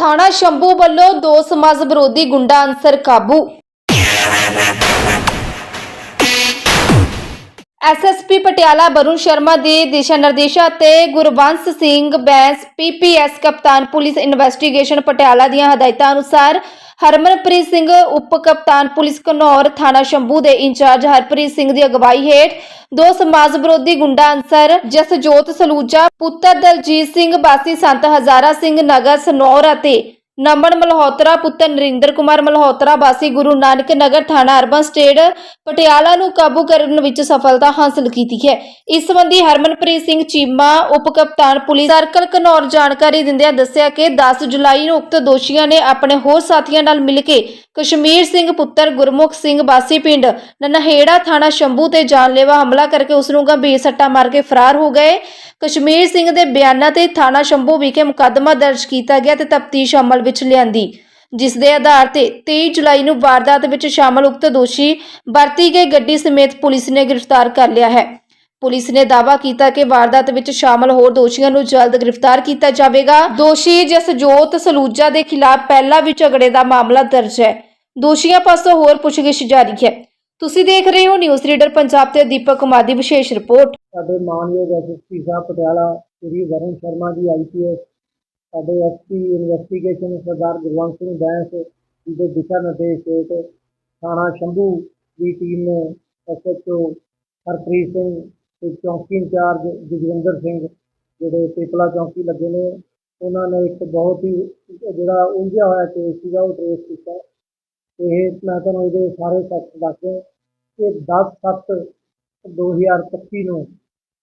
ਥਾਣਾ ਸ਼ੰਭੂ ਵੱਲੋਂ ਦੋ ਸਮਾਜ ਵਿਰੋਧੀ ਗੁੰਡਾ ਅਨਸਰ ਕਾਬੂ। ਐਸਐਸਪੀ ਪਟਿਆਲਾ ਵਰੁਣ ਸ਼ਰਮਾ ਦੇ ਦਿਸ਼ਾ ਨਿਰਦੇਸ਼ਾਂ ਤੇ ਗੁਰਵੰਸ਼ ਸਿੰਘ ਬੈਂਸ ਪੀਪੀਐਸ ਕਪਤਾਨ ਪੁਲਿਸ ਇਨਵੈਸਟੀਗੇਸ਼ਨ ਪਟਿਆਲਾ ਦੀਆਂ ਹਦਾਇਤਾਂ ਅਨੁਸਾਰ ਹਰਮਨਪ੍ਰੀਤ ਸਿੰਘ ਉਪ ਕਪਤਾਨ ਪੁਲਿਸ ਘਨੌਰ ਥਾਣਾ ਸ਼ੰਭੂ ਦੇ ਇੰਚਾਰਜ ਹਰਪ੍ਰੀਤ ਸਿੰਘ ਦੀ ਅਗਵਾਈ ਹੇਠ ਦੋ ਸਮਾਜ ਵਿਰੋਧੀ ਗੁੰਡਾ ਅਨਸਰ ਜਸਜੋਤ ਸਲੂਜਾ, ਪੁੱਤਰ ਦਲਜੀਤ ਸਿੰਘ ਬਾਸੀ ਸੰਤ ਹਜ਼ਾਰਾ ਸਿੰਘ, ਨਗਰ ਸਨੌਰ ਅਤੇ ਨਮਨ ਮਲਹੋਤਰਾ, ਪੁੱਤਰ ਨਰਿੰਦਰ ਕੁਮਾਰ ਮਲਹੋਤਰਾ, ਵਾਸੀ ਗੁਰੂ ਨਾਨਕ ਨਗਰ ਥਾਣਾ ਅਰਬਨ ਸਟੇਟ, ਪਟਿਆਲਾ ਨੂੰ ਕਾਬੂ ਕਰਨ ਵਿੱਚ ਸਫਲਤਾ ਹਾਸਲ ਕੀਤੀ ਹੈ। ਇਸ ਸੰਬੰਧੀ ਹਰਮਨਪ੍ਰੀਤ ਸਿੰਘ ਚੀਮਾ, ਉਪ ਕਪਤਾਨ ਪੁਲਿਸ ਸਰਕਲ ਘਨੌਰ ਜਾਣਕਾਰੀ ਦਿੰਦਿਆਂ ਦੱਸਿਆ ਕਿ 10 ਜੁਲਾਈ ਨੂੰ ਉਕਤ ਦੋਸ਼ੀਆਂ ਨੇ ਆਪਣੇ ਹੋਰ ਸਾਥੀਆਂ ਨਾਲ ਮਿਲ ਕੇ ਕਸ਼ਮੀਰ ਸਿੰਘ ਪੁੱਤਰ ਗੁਰਮੁਖ ਸਿੰਘ ਬਾਸੀ ਪਿੰਡ ਨਨਹੇੜਾ ਥਾਣਾ ਸ਼ੰਭੂ ਤੇ ਜਾਨਲੇਵਾ ਹਮਲਾ ਕਰਕੇ ਉਸ ਨੂੰ ਗੰਭੀਰ ਸੱਟਾਂ ਮਾਰ ਕੇ ਫਰਾਰ ਹੋ ਗਏ। ਕਸ਼ਮੀਰ ਸਿੰਘ ਦੇ ਬਿਆਨਾਂ ਤੇ ਥਾਣਾ ਸ਼ੰਭੂ ਵਿਖੇ ਮੁਕੱਦਮਾ ਦਰਜ ਕੀਤਾ ਗਿਆ ਤੇ ਤਫਤੀਸ਼ ਅਮਲ ਵਿੱਚ ਲਿਆਂਦੀ ਜਿਸ ਦੇ ਆਧਾਰ ਤੇ 23 ਜੁਲਾਈ ਨੂੰ ਵਾਰਦਾਤ ਵਿੱਚ ਸ਼ਾਮਲ ਉਕਤ ਦੋਸ਼ੀ ਵਰਤੀ ਗਈ ਗੱਡੀ ਸਮੇਤ ਪੁਲਿਸ ਨੇ ਗ੍ਰਿਫਤਾਰ ਕਰ ਲਿਆ ਹੈ। ਪੁਲਿਸ ਨੇ ਦਾਅਵਾ ਕੀਤਾ ਕਿ ਵਾਰਦਾਤ ਵਿੱਚ ਸ਼ਾਮਲ ਹੋਰ ਦੋਸ਼ੀਆਂ ਨੂੰ ਜਲਦ ਗ੍ਰਿਫਤਾਰ ਕੀਤਾ ਜਾਵੇਗਾ। ਦੋਸ਼ੀ ਜਸਜੋਤ ਸਲੂਜਾ ਦੇ ਖਿਲਾਫ ਪਹਿਲਾਂ ਵੀ ਝਗੜੇ ਦਾ ਮਾਮਲਾ ਦਰਜ ਹੈ। ਦੋਸ਼ੀਆਂ ਪਾਸੋਂ ਹੋਰ ਪੁੱਛਗਿੱਛ ਜਾਰੀ ਹੈ। ਤੁਸੀਂ ਦੇਖ ਰਹੇ ਹੋ ਨਿਊਜ਼ ਰੀਡਰ ਪੰਜਾਬ ਤੇ ਦੀਪਕ ਕੁਮਾਰ ਦੀ ਵਿਸ਼ੇਸ਼ ਰਿਪੋਰਟ। ਸਾਡੇ ਮਾਨਯੋਗ ਐਸਐਸਪੀ ਸਾਹਿਬ ਪਟਿਆਲਾ, ਸ੍ਰੀ ਵਰੁਣ ਸ਼ਰਮਾ ਜੀ ਆਈਪੀਐਸ ਸਾਡੇ ਐਸਪੀ ਇਨਵੈਸਟੀਗੇਸ਼ਨ ਸਰਦਾਰ ਗੁਰਵੰਤ ਸਿੰਘ ਬੈਂਸ ਦੇ ਦਿਸ਼ਾ ਨਿਰਦੇਸ਼ ਹੇਠ ਥਾਣਾ ਸ਼ੰਭੂ ਦੀ ਟੀਮ ਨੇ ਐਸਐਚਓ ਹਰਪ੍ਰੀਤ ਸਿੰਘ ਤੇ ਚੌਂਕੀ ਇੰਚਾਰਜ ਜਗਵਿੰਦਰ ਸਿੰਘ ਜਿਹੜੇ ਪੇਪਲਾ ਚੌਂਕੀ ਲੱਗੇ ਨੇ, ਉਹਨਾਂ ਨੇ ਇੱਕ ਬਹੁਤ ਹੀ ਜਿਹੜਾ ਉਲਝਿਆ ਹੋਇਆ ਕੇਸ ਸੀਗਾ, ਉਹ ਟ੍ਰੇਸ ਕੀਤਾ। ਇਹ ਮੈਂ ਤੁਹਾਨੂੰ ਇਹਦੇ ਸਾਰੇ ਫੈਕਟ ਦੱਸਦੇ ਕਿ 10 7 2025 ਨੂੰ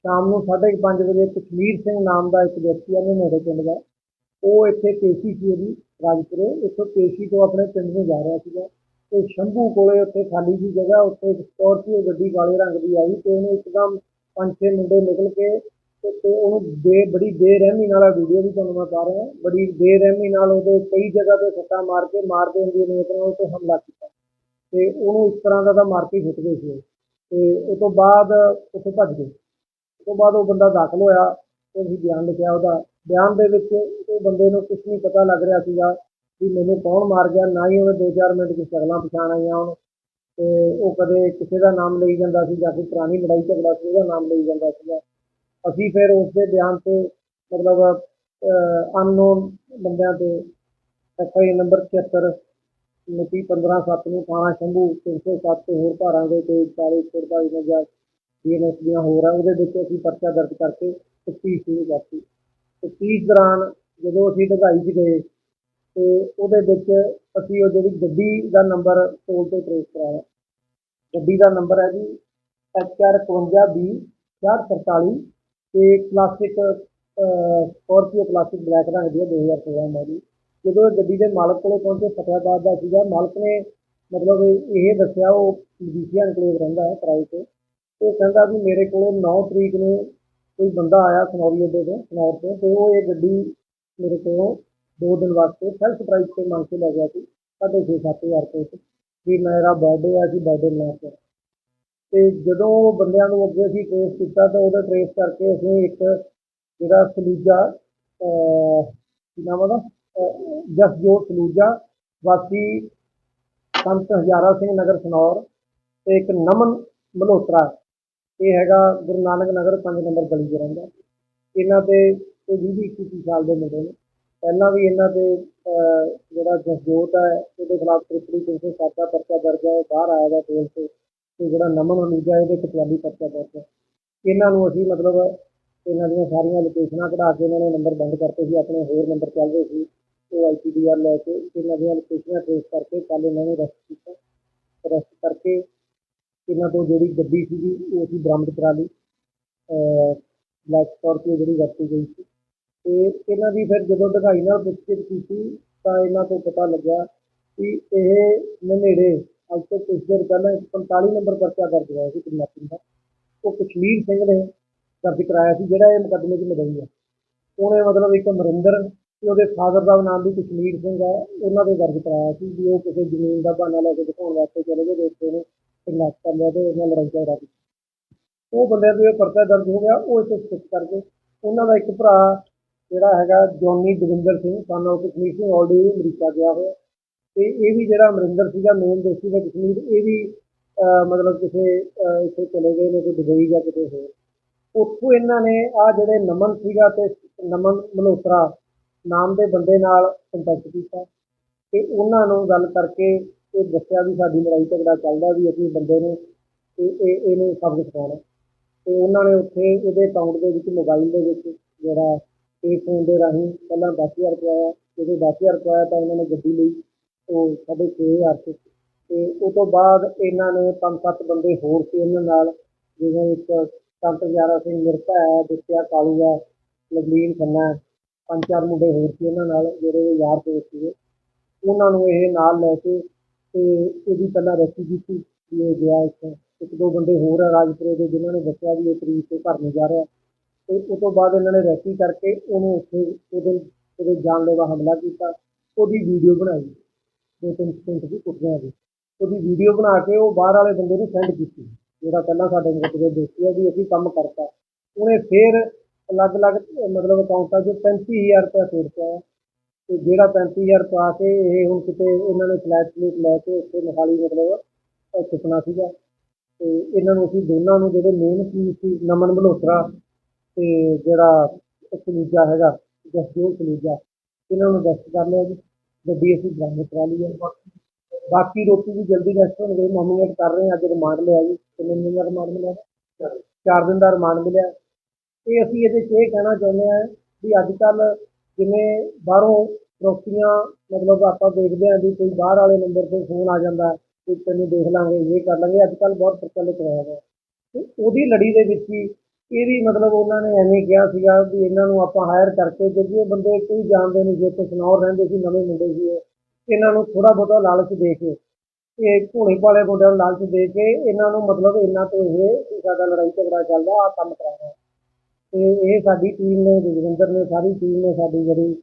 ਸ਼ਾਮ ਨੂੰ 5:30 ਵਜੇ ਕਸ਼ਮੀਰ ਸਿੰਘ ਨਾਮ ਦਾ ਇੱਕ ਵਿਅਕਤੀ ਆ ਨੇੜੇ ਪਿੰਡ ਦਾ। ਉਹ ਇੱਥੇ ਕੇਸੀ ਸੀ ਉਹਦੀ, ਰਾਜਪੁਰੇ। ਇੱਥੋਂ ਕੇਸੀ ਤੋਂ ਆਪਣੇ ਪਿੰਡ ਨੂੰ ਜਾ ਰਿਹਾ ਸੀਗਾ। ਤੇ ਸ਼ੰਭੂ ਕੋਲੇ ਉੱਥੇ ਖਾਲੀ ਜੀ ਜਗ੍ਹਾ, ਉੱਥੇ ਇੱਕ ਸਕਾਰਪੀਓ ਗੱਡੀ ਕਾਲੇ ਰੰਗ ਦੀ ਆਈ ਤੇ ਉਹਨੇ ਇੱਕਦਮ ਪੰਜ ਛੇ ਮੁੰਡੇ ਨਿਕਲ ਕੇ ਤੇ ਉਹਨੂੰ ਬੇ, ਬੜੀ ਬੇਰਹਿਮੀ ਨਾਲ ਵੀਡੀਓ ਵੀ ਤੁਹਾਨੂੰ ਮੈਂ ਪਾ ਰਿਹਾ ਬੜੀ ਬੇਰਹਿਮੀ ਨਾਲ ਉਹਦੇ ਕਈ ਜਗ੍ਹਾ ਤੇ ਸੱਟਾਂ ਮਾਰ ਕੇ ਮਾਰਦੇ ਹੁੰਦੀ ਨੇ ਨਾਲ ਉਹ ਤੇ ਹਮਲਾ ਕੀਤਾ। ਤੇ ਉਹਨੂੰ ਇਸ ਤਰ੍ਹਾਂ ਦਾ ਤਾਂ ਮਾਰ ਕੇ ਸੁੱਟ ਗਏ ਸੀ ਉਹ। ਤੇ ਉਸ ਤੋਂ ਬਾਅਦ ਉੱਥੋਂ ਭੱਜ ਗਏ। ਉਸ ਤੋਂ ਬਾਅਦ ਉਹ ਬੰਦਾ ਦਾਖਲ ਹੋਇਆ ਤੇ ਅਸੀਂ ਬਿਆਨ ਲਿਖਿਆ ਉਹਦਾ। ਬਿਆਨ ਦੇ ਵਿੱਚ ਉਹ ਬੰਦੇ ਨੂੰ ਕੁਝ ਨਹੀਂ ਪਤਾ ਲੱਗ ਰਿਹਾ ਸੀਗਾ ਕਿ ਮੈਨੂੰ ਕੌਣ ਮਾਰ ਗਿਆ, ਨਾ ਹੀ ਉਹਨੇ 2-4 ਮਿੰਟ ਦੀ ਸ਼ਕਲਾਂ ਪਛਾਣ ਆਈਆਂ ਉਹਨੂੰ ਤੇ ਉਹ ਕਦੇ ਕਿਸੇ ਦਾ ਨਾਮ ਲਈ ਜਾਂਦਾ ਸੀ ਜਾਂ ਕੋਈ ਪੁਰਾਣੀ ਲੜਾਈ ਝਗੜਾ ਸੀ, ਉਹਦਾ ਨਾਮ ਲਈ ਜਾਂਦਾ ਸੀਗਾ। ਅਸੀਂ ਫਿਰ ਉਸ ਦੇ ਬਿਆਨ ਤੇ ਮਤਲਬ ਅਨਨੋਨ ਬੰਦਿਆਂ ਤੇ ਐਫਆਈ ਨੰਬਰ 76 ਮਿਤੀ 15/7 ਨੂੰ ਥਾਣਾ ਸ਼ੰਭੂ 307 ਤੇ ਹੋਰ ਧਾਰਾਂ ਦੇ ਤੇ 40 45 ਨੰਬਰ ਡੀਐਨਐਸ ਦੀਆਂ ਹੋਰ ਆ, ਉਹਦੇ ਵਿੱਚ ਅਸੀਂ ਪਰਚਾ ਦਰਜ ਕਰਕੇ ਤਫਤੀਸ਼ ਸ਼ੁਰੂ ਕਰਤੀ। ਤਫਤੀਸ਼ ਦੌਰਾਨ ਜਦੋਂ ਅਸੀਂ ਢਗਾਈ 'ਚ ਗਏ ਤੇ ਉਹਦੇ ਵਿੱਚ ਅਸੀਂ ਉਹ ਜਿਹੜੀ ਗੱਡੀ ਦਾ ਨੰਬਰ ਟੋਲ ਤੋਂ ਟ੍ਰੇਸ ਕਰਾਇਆ। ਗੱਡੀ ਦਾ ਨੰਬਰ ਹੈ ਜੀ HR 51B 6443 ਤੇ ਕਲਾਸਿਕ ਸਕਾਰਪੀਓ ਕਲਾਸਿਕ ਬਲੈਕ ਰੰਗ ਦੀ ਹੈ 2016 ਮਾਡਲ ਜਦੋਂ ਇਹ ਗੱਡੀ ਦੇ ਮਾਲਕ ਕੋਲੇ ਪਹੁੰਚੇ ਫਤਿਆਬਾਦ ਦਾ ਸੀਗਾ, ਮਾਲਕ ਨੇ ਮਤਲਬ ਇਹ ਦੱਸਿਆ, ਉਹ ਮਜੀਠੀਆ ਇਨਕਲੇਵ ਰਹਿੰਦਾ ਹੈ ਕਿਰਾਏ ਤੇ ਉਹ ਕਹਿੰਦਾ ਵੀ ਮੇਰੇ ਕੋਲੇ 9 ਤਰੀਕ ਨੂੰ ਕੋਈ ਬੰਦਾ ਆਇਆ ਸਨੌਰੀ ਅੱਡੇ ਤੋਂ, ਸਨੌਰ ਤੋਂ, ਤੇ ਉਹ ਇਹ ਗੱਡੀ ਮੇਰੇ ਕੋਲੋਂ ਦੋ ਦਿਨ ਵਾਸਤੇ ਸੈਲਫ ਪ੍ਰਾਈਸ ਤੇ ਮੰਗ ਕੇ ਲੈ ਗਿਆ ਸੀ, ਸਾਢੇ ਛੇ, ਸੱਤ ਹਜ਼ਾਰ ਰੁਪਏ ਤੇ ਵੀ ਮੇਰਾ ਬਰਥਡੇ ਆ ਸੀ ਬਰਥਡੇ ਮਨਾ ਕੇ ਤੇ ਜਦੋਂ ਬੰਦਿਆਂ ਨੂੰ ਅੱਗੇ ਅਸੀਂ ਟ੍ਰੇਸ ਕੀਤਾ, ਤਾਂ ਉਹਦਾ ਟ੍ਰੇਸ ਕਰਕੇ ਅਸੀਂ ਇੱਕ ਜਿਹੜਾ ਸਲੂਜਾ ਕੀ ਨਾਮ ਉਹਦਾ? ਜਸਜੋਤ ਸਲੂਜਾ, ਵਾਸੀ ਸੰਤ ਹਜ਼ਾਰਾ ਸਿੰਘ ਨਗਰ ਸਨੌਰ ਤੇ ਇੱਕ ਨਮਨ ਮਲਹੋਤਰਾ। ਇਹ ਹੈਗਾ ਗੁਰੂ ਨਾਨਕ ਨਗਰ 5 ਨੰਬਰ ਗਲੀ 'ਚ ਰਹਿੰਦਾ। ਇਹਨਾਂ ਤੇ ਇਹ 20 21 ਸਾਲ ਦੇ ਮੁੰਡੇ ਨੇ। ਪਹਿਲਾਂ ਵੀ ਇਹਨਾਂ ਤੇ ਜਿਹੜਾ ਜਸਜੋਤ ਹੈ, ਉਹਦੇ ਖਿਲਾਫ ਤ੍ਰਿਪੜੀ 307 ਦਾ ਪਰਚਾ ਦਰਜ ਹੈ, ਉਹ ਬਾਹਰ ਆਇਆ ਦਾ ਜੇਲ੍ਹ ਤੋਂ। ਤੇ ਜਿਹੜਾ ਨਮਨ ਹਨੂਜਾ ਇਹਦੇ ਕਤਵਾਲੀ ਪਰਚਾ ਦਰਜ ਹੈ। ਇਹਨਾਂ ਨੂੰ ਅਸੀਂ ਮਤਲਬ ਇਹਨਾਂ ਦੀਆਂ ਸਾਰੀਆਂ ਲੋਕੇਸ਼ਨਾਂ ਕਢਾ ਕੇ ਇਹਨਾਂ ਨੇ ਨੰਬਰ ਬੰਦ ਕਰਤੇ ਸੀ, ਆਪਣੇ ਹੋਰ ਨੰਬਰ ਚੱਲ ਰਹੇ ਸੀ। ਉਹ ਆਈਪੀਡੀਆਰ ਲੈ ਕੇ ਇਹਨਾਂ ਦੀਆਂ ਲੋਕੇਸ਼ਨਾਂ ਟ੍ਰੇਸ ਕਰਕੇ ਕੱਲ ਇਹਨਾਂ ਨੂੰ ਅਰੈਸਟ ਕੀਤਾ। ਅਰੈਸਟ ਕਰਕੇ ਇਹਨਾਂ ਤੋਂ ਜਿਹੜੀ ਗੱਡੀ ਸੀਗੀ, ਉਹ ਅਸੀਂ ਬਰਾਮਦ ਕਰਾ ਲਈ। ਬਲੈਕ ਸਕਾਰਪੀਓ ਜਿਹੜੀ ਵਰਤੀ ਗਈ ਸੀ। ਤੇ ਇਹਨਾਂ ਦੀ ਫਿਰ ਜਦੋਂ ਢਗਾਈ ਨਾਲ ਪੁੱਛਗਿੱਛ ਕੀਤੀ, ਤਾਂ ਇਹਨਾਂ ਤੋਂ ਪਤਾ ਲੱਗਿਆ ਕਿ ਇਹ ਨੇੜੇ ਅੱਜ ਤੋਂ ਕੁਝ ਦਿਨ ਪਹਿਲਾਂ ਇੱਕ 45 ਨੰਬਰ ਪਰਚਾ ਦਰਜ ਹੋਇਆ ਸੀ ਕਿਡਨੈਪਿੰਗ ਦਾ। ਉਹ ਕਸ਼ਮੀਰ ਸਿੰਘ ਨੇ ਦਰਜ ਕਰਾਇਆ ਸੀ, ਜਿਹੜਾ ਇਹ ਮੁਕੱਦਮੇ 'ਚ ਮਦਈ ਹੈ ਉਹਨੇ ਮਤਲਬ ਇੱਕ ਅਮਰਿੰਦਰ ਤੇ ਉਹਦੇ ਫਾਦਰ ਦਾ ਨਾਮ ਵੀ ਕਸ਼ਮੀਰ ਸਿੰਘ ਹੈ। ਉਹਨਾਂ ਦੇ ਦਰਜ ਕਰਾਇਆ ਸੀ ਵੀ ਉਹ ਕਿਸੇ ਜ਼ਮੀਨ ਦਾ ਬਹਾਨਾ ਲੈ ਕੇ ਦਿਖਾਉਣ ਵਾਸਤੇ ਚਲੇ ਗਏ ਦੋਸਤੇ ਨੇ ਕਿਡਨੈਪ ਕਰ ਲਿਆ ਤੇ ਉਹਨਾਂ ਲੜਾਈ ਝਗੜਾ ਕੀਤਾ ਉਹ ਬੰਦੇ ਦੇ ਪਰਚਾ ਦਰਜ ਹੋ ਗਿਆ, ਉਹ ਇੱਥੇ ਸਥਿਤ ਕਰਕੇ ਉਹਨਾਂ ਦਾ ਇੱਕ ਭਰਾ ਜਿਹੜਾ ਹੈਗਾ ਜੋਨੀ ਦਵਿੰਦਰ ਸਿੰਘ, ਸਾਨੂੰ ਕਸ਼ਮੀਰ ਸਿੰਘ ਆਲਰੇਡੀ ਅਮਰੀਕਾ ਗਿਆ ਹੋਇਆ। ਤੇ ਇਹ ਵੀ ਜਿਹੜਾ ਅਮਰਿੰਦਰ ਸੀਗਾ ਮੇਨ ਦੋਸ਼ੀ ਦਾ ਕਸ਼ਮੀਰ, ਇਹ ਵੀ ਮਤਲਬ ਕਿਸੇ ਇੱਥੇ ਚਲੇ ਗਏ ਨੇ, ਕੋਈ ਦੁਬਈ ਜਾਂ ਕਿਤੇ ਹੋਰ। ਉੱਥੋਂ ਇਹਨਾਂ ਨੇ ਆ ਜਿਹੜੇ ਨਮਨ ਸੀਗਾ ਤੇ ਨਮਨ ਮਲਹੋਤਰਾ ਨਾਮ ਦੇ ਬੰਦੇ ਨਾਲ ਕੰਟੈਕਟ ਕੀਤਾ। ਤੇ ਉਹਨਾਂ ਨੂੰ ਗੱਲ ਕਰਕੇ ਇਹ ਦੱਸਿਆ ਵੀ ਸਾਡੀ ਲੜਾਈ ਝਗੜਾ ਚੱਲਦਾ ਵੀ ਅਸੀਂ ਬੰਦੇ ਨੂੰ ਇਹ ਇਹ ਇਹਨੂੰ ਸਬਕ ਸਿਖਾਉਣਾ। ਤੇ ਉਹਨਾਂ ਨੇ ਉੱਥੇ ਇਹਦੇ ਅਕਾਊਂਟ ਦੇ ਵਿੱਚ ਮੋਬਾਈਲ ਦੇ ਵਿੱਚ ਜਿਹੜਾ ਪੇ ਫੋਨ ਦੇ ਰਾਹੀਂ ਪਹਿਲਾਂ 10000 ਰੁਪਇਆ ਆਇਆ ਜਦੋਂ 10000 ਰੁਪਇਆ ਆਇਆ ਤਾਂ ਇਹਨਾਂ ਨੇ ਗੱਡੀ ਲਈ ਉਹ ਸਾਢੇ ਛੇ ਹਜ਼ਾਰ ਚ। ਤੇ ਉਸ ਤੋਂ ਬਾਅਦ ਇਹਨਾਂ ਨੇ ਪੰਜ ਸੱਤ ਬੰਦੇ ਹੋਰ ਸੀ ਇਹਨਾਂ ਨਾਲ ਜਿਵੇਂ ਇੱਕ ਸੰਤ ਗਿਆਰਾ ਸਿੰਘ ਮਿਰਪਾ ਹੈ ਦਿੱਤਿਆ ਕਾਲੂ ਹੈ ਲਵਲੀਨ ਖੰਨਾ ਹੈ, ਪੰਜ ਚਾਰ ਮੁੰਡੇ ਹੋਰ ਸੀ ਇਹਨਾਂ ਨਾਲ ਜਿਹੜੇ ਯਾਰ ਦੋਸਤ ਸੀਗੇ। ਉਹਨਾਂ ਨੂੰ ਇਹ ਨਾਲ ਲੈ ਕੇ ਤੇ ਇਹਦੀ ਪਹਿਲਾਂ ਰੈਸਕੀ ਕੀਤੀ, ਵੀ ਇਹ ਗਿਆ ਇੱਥੋਂ। ਇੱਕ ਦੋ ਬੰਦੇ ਹੋਰ ਆ ਰਾਜਪੁਰੇ ਦੇ, ਜਿਨ੍ਹਾਂ ਨੇ ਦੱਸਿਆ ਵੀ ਇਹ ਤਰੀਕ ਤੇ ਘਰ ਨੂੰ ਜਾ ਰਿਹਾ। ਤੇ ਉਸ ਤੋਂ ਬਾਅਦ ਇਹਨਾਂ ਨੇ ਰੈਕੀ ਕਰਕੇ ਉਹਨੂੰ ਉੱਥੇ ਉਹਦੇ ਉਹਦੇ ਜਾਨਲੇਵਾ ਹਮਲਾ ਕੀਤਾ। ਉਹਦੀ ਵੀਡੀਓ ਬਣਾਈ। ਦੋ ਤਿੰਨ ਸਕਿੰਟ ਦੀ ਕੁੱਟਿਆ ਦੀ ਉਹਦੀ ਵੀਡੀਓ ਬਣਾ ਕੇ ਉਹ ਬਾਹਰ ਵਾਲੇ ਬੰਦੇ ਨੂੰ ਸੈਂਡ ਕੀਤੀ। ਜਿਹੜਾ ਪਹਿਲਾਂ ਸਾਡੇ ਮੁਕੱਦਮੇ ਦੋਸ਼ੀ ਹੈ ਵੀ ਅਸੀਂ ਕੰਮ ਕਰਤਾ। ਉਹਨੇ ਫੇਰ ਅਲੱਗ-ਅਲੱਗ, ਮਤਲਬ ਅਕਾਊਂਟਾਂ 'ਚ 35000 ਰੁਪਏ ਫੇਰ ਪਾਇਆ ਤੇ ਜਿਹੜਾ 35000 ਪਾ ਕੇ ਇਹ ਹੁਣ ਕਿਤੇ ਇਹਨਾਂ ਨੇ ਫਲੈਟ ਫਲੂਟ ਲੈ ਕੇ ਉੱਥੇ ਮੋਹਾਲੀ ਮਤਲਬ ਅਹ ਚੁੱਕਣਾ ਸੀਗਾ। ਤੇ ਇਹਨਾਂ ਨੂੰ ਅਸੀਂ ਦੋਨਾਂ ਨੂੰ ਜਿਹੜੇ ਮੇਨ ਕੀ ਸੀ, ਨਮਨ ਮਲਹੋਤਰਾ ਤੇ ਜਿਹੜਾ ਕਲੀਜਾ ਹੈਗਾ, ਜਸਜੋਤ ਕਲੀਜਾ ਇਹਨਾਂ ਨੂੰ ਰੈਸਟ ਕਰ ਲਿਆ ਜੀ। ਗੱਡੀ ਅਸੀਂ ਬਰਾਮਦ ਕਰਾ ਲਈ ਹੈ। ਬਾਕੀ ਰੋਟੀ ਵੀ ਜਲਦੀ ਅਰੈਸਟ ਹੋਣਗੇ। ਨੋਮੀਨੇਟ ਕਰ ਰਹੇ ਹਾਂ ਅੱਜ ਰਿਮਾਂਡ ਲਿਆ ਜੀ। ਕਿੰਨੇ ਦਿਨ ਦਾ ਰਿਮਾਂਡ ਮਿਲਿਆ। ਚਾਰ ਦਿਨ ਦਾ ਰਿਮਾਂਡ ਮਿਲਿਆ। ਤੇ ਅਸੀਂ ਇਹਦੇ 'ਚ ਇਹ ਕਹਿਣਾ ਚਾਹੁੰਦੇ ਹਾਂ ਵੀ ਅੱਜ ਕੱਲ ਜਿਵੇਂ ਬਾਹਰੋਂ ਪ੍ਰੋਕਸੀਆਂ ਮਤਲਬ ਆਪਾਂ ਦੇਖਦੇ ਹਾਂ ਵੀ ਕੋਈ ਬਾਹਰ ਵਾਲੇ ਨੰਬਰ ਤੇ ਫੋਨ ਆ ਜਾਂਦਾ ਕਿ ਤੈਨੂੰ ਦੇਖ ਲਾਂਗੇ, ਇਹ ਕਰ ਲਾਂਗੇ ਅੱਜ ਕੱਲ ਬਹੁਤ ਪ੍ਰਚਲਿਤ ਹੋਇਆ ਹੈ। ਤੇ ਉਹਦੀ ਲੜੀ ਦੇ ਵਿੱਚ ਹੀ ਇਹ ਵੀ ਮਤਲਬ ਉਹਨਾਂ ਨੇ ਐਵੇਂ ਕਿਹਾ ਸੀਗਾ ਵੀ ਇਹਨਾਂ ਨੂੰ ਆਪਾਂ ਹਾਇਰ ਕਰਕੇ, ਕਿਉਂਕਿ ਇਹ ਬੰਦੇ ਕੋਈ ਜਾਣਦੇ ਨਹੀਂ ਜੇ ਸਨੌਰ ਰਹਿੰਦੇ ਸੀ, ਨਵੇਂ ਮੁੰਡੇ ਸੀ ਇਹਨਾਂ ਨੂੰ ਥੋੜਾ ਬਹੁਤਾ ਲਾਲਚ ਦੇ ਕੇ, ਇਹ ਘੋੜੇ ਵਾਲੇ ਮੁੰਡਿਆਂ ਨੂੰ ਲਾਲਚ ਦੇ ਕੇ ਇਹਨਾਂ ਨੂੰ ਮਤਲਬ ਇਹਨਾਂ ਤੋਂ ਇਹ ਸਾਡਾ ਲੜਾਈ ਝਗੜਾ ਚੱਲਦਾ ਆ ਕੰਮ ਕਰਾਉਣਾ ਤੇ ਇਹ ਸਾਡੀ ਟੀਮ ਨੇ ਜਗਵਿੰਦਰ ਨੇ, ਸਾਰੀ ਟੀਮ ਨੇ ਸਾਡੀ ਜਿਹੜੀ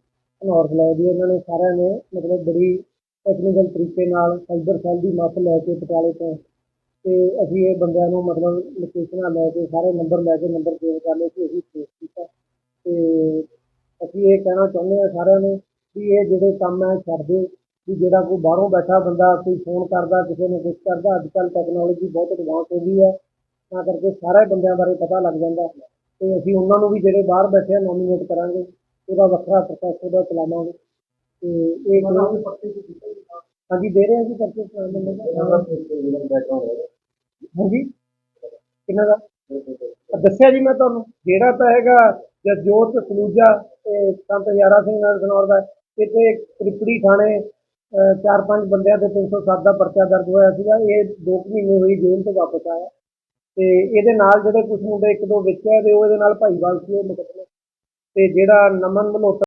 ਧਨੌਰ ਫਲੈ ਦੀ ਇਹਨਾਂ ਨੇ ਸਾਰਿਆਂ ਨੇ ਮਤਲਬ ਬੜੀ ਟੈਕਨੀਕਲ ਤਰੀਕੇ ਨਾਲ ਸਾਈਬਰ ਸੈੱਲ ਦੀ ਮਦਦ ਲੈ ਕੇ ਪਟਿਆਲੇ ਤੋਂ ਤੇ ਅਸੀਂ ਇਹ ਬੰਦਿਆਂ ਨੂੰ ਮਤਲਬ ਲੋਕੇਸ਼ਨਾਂ ਲੈ ਕੇ, ਸਾਰੇ ਨੰਬਰ ਲੈ ਕੇ ਨੰਬਰ ਸੇਵ ਕਰ ਲਏ ਕਿ ਅਸੀਂ ਟ੍ਰੇਸ ਕੀਤਾ। ਤੇ ਅਸੀਂ ਇਹ ਕਹਿਣਾ ਚਾਹੁੰਦੇ ਹਾਂ ਸਾਰਿਆਂ ਨੂੰ ਕਿ ਇਹ ਜਿਹੜੇ ਕੰਮ ਹੈ, ਛੱਡ ਦਿਓ। ਵੀ ਜਿਹੜਾ ਕੋਈ ਬਾਹਰੋਂ ਬੈਠਾ ਬੰਦਾ ਕੋਈ ਫੋਨ ਕਰਦਾ, ਕਿਸੇ ਨੂੰ ਕੁਛ ਕਰਦਾ, ਅੱਜ ਕੱਲ੍ਹ ਟੈਕਨੋਲੋਜੀ ਬਹੁਤ ਐਡਵਾਂਸ ਹੋ ਗਈ ਹੈ। ਤਾਂ ਕਰਕੇ ਸਾਰੇ ਬੰਦਿਆਂ ਬਾਰੇ ਪਤਾ ਲੱਗ ਜਾਂਦਾ। ਤੇ ਅਸੀਂ ਉਹਨਾਂ ਨੂੰ ਵੀ ਜਿਹੜੇ ਬਾਹਰ ਬੈਠੇ ਆ ਨੋਮੀਨੇਟ ਕਰਾਂਗੇ ਉਹਦਾ ਵੱਖਰਾ ਪ੍ਰੋਸੈਸ ਉਹਦਾ ਚਲਾਵਾਂਗੇ। ਤੇ ਇਹ ਹਾਂਜੀ ਦੇ ਰਹੇ ਹਾਂ ਜੀ ਪਰਚੇ ਹਾਂਜੀ। ਕਿੰਨਾ ਦਾ? ਦੱਸਿਆ ਜੀ ਮੈਂ ਤੁਹਾਨੂੰ। ਜਿਹੜਾ ਤਾਂ ਹੈਗਾ ਜਸਜੋਤ ਸਲੂਜਾ ਤੇ ਸੰਤ ਹਜ਼ਾਰਾ ਸਿੰਘ ਨਾਲ ਸਨੌਰ ਦਾ ਇੱਥੇ ਤ੍ਰਿਪੜੀ ਥਾਣੇ ਚਾਰ ਪੰਜ ਬੰਦਿਆਂ ਤੇ 307 ਦਾ ਪਰਚਾ ਦਰਜ ਹੋਇਆ ਸੀਗਾ। ਇਹ 2 ਮਹੀਨੇ ਹੋਈ ਜੇਲ੍ਹ ਤੋਂ ਵਾਪਸ ਆਇਆ। ਤੇ ਇਹਦੇ ਨਾਲ ਜਿਹੜੇ ਕੁਝ ਮੁੰਡੇ ਇੱਕ ਦੋ ਵਿੱਚ ਹੈ ਤੇ ਉਹ ਇਹਦੇ ਨਾਲ ਭਾਈਵਾਲ ਸੀ, ਉਹ ਮੁਕੱਦਮੇ। ਤੇ ਜਿਹੜਾ ਨਮਨ ਮਲਹੋਤਰਾ